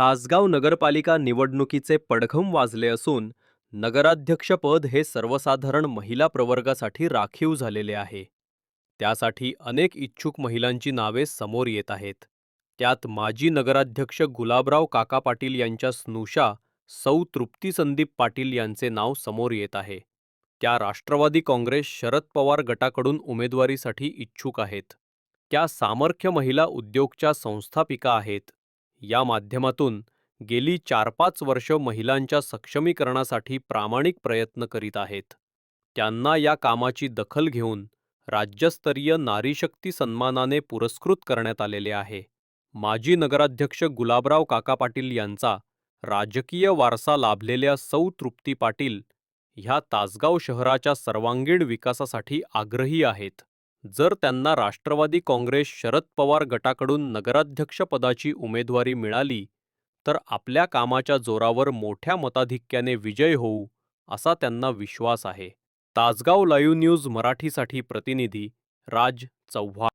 तासगाव नगरपालिका निवडणुकीचे पडघम वाजले असून नगराध्यक्षपद हे सर्वसाधारण महिला प्रवर्गासाठी राखीव झालेले आहे. त्यासाठी अनेक इच्छुक महिलांची नावे समोर येत आहेत. त्यात माजी नगराध्यक्ष गुलाबराव काका पाटील यांच्या स्नुषा सौ तृप्ती संदीप पाटील यांचे नाव समोर येत आहे. त्या राष्ट्रवादी काँग्रेस शरद पवार गटाकडून उमेदवारीसाठी इच्छुक आहेत. त्या सामर्थ्य महिला उद्योगच्या संस्थापिका आहेत. या माध्यमातून गेली चार पाच वर्ष महिलांच्या सक्षमीकरणासाठी प्रामाणिक प्रयत्न करीत आहेत. त्यांना या कामाची दखल घेऊन राज्यस्तरीय नारीशक्ती सन्मानाने पुरस्कृत करण्यात आलेले आहे. माजी नगराध्यक्ष गुलाबराव काका पाटील यांचा राजकीय वारसा लाभलेल्या सौ तृप्ती पाटील ह्या तासगाव शहराच्या सर्वांगीण विकासासाठी आग्रही आहेत. जर त्यांना राष्ट्रवादी काँग्रेस शरद पवार गटाकडून नगराध्यक्षपदाची उमेदवारी मिळाली तर आपल्या कामाच्या जोरावर मोठ्या मताधिक्याने विजय होऊ असा त्यांना विश्वास आहे. तासगाव लाईव्ह न्यूज मराठीसाठी प्रतिनिधी राज चव्हाण.